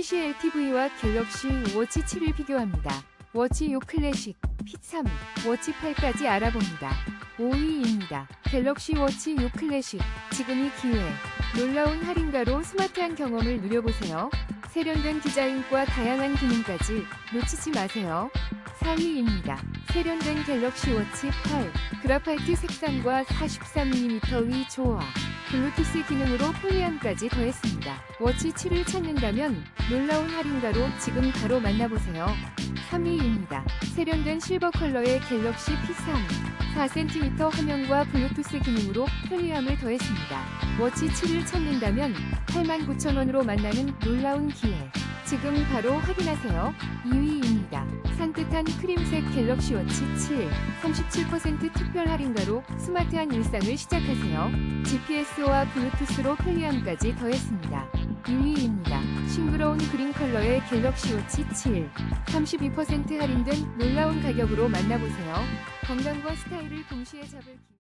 TCL TV와 갤럭시 워치 7을 비교합니다. 워치 6 클래식, P3, 워치 8까지 알아봅니다. 5위입니다. 갤럭시 워치 6 클래식, 지금이 기회. 놀라운 할인가로 스마트한 경험을 누려보세요. 세련된 디자인과 다양한 기능까지 놓치지 마세요. 4위입니다. 세련된 갤럭시 워치 8, 그라파이트 색상과 43mm의 조화. 블루투스 기능으로 편리함까지 더했습니다. 워치 7을 찾는다면 놀라운 할인가로 지금 바로 만나보세요. 3위입니다. 세련된 실버 컬러의 갤럭시 P3 4cm 화면과 블루투스 기능으로 편리함을 더했습니다. 워치 7을 찾는다면 89,000원으로 만나는 놀라운 기회. 지금 바로 확인하세요. 2위입니다. 산뜻한 크림색 갤럭시 워치 7 37% 특별 할인가로 스마트한 일상을 시작하세요. GPS와 블루투스로 편리함까지 더했습니다. 2위입니다. 그린 컬러의 갤럭시 워치 7 32% 할인된 놀라운 가격으로 만나보세요. 건강과 스타일을 동시에 잡을 기...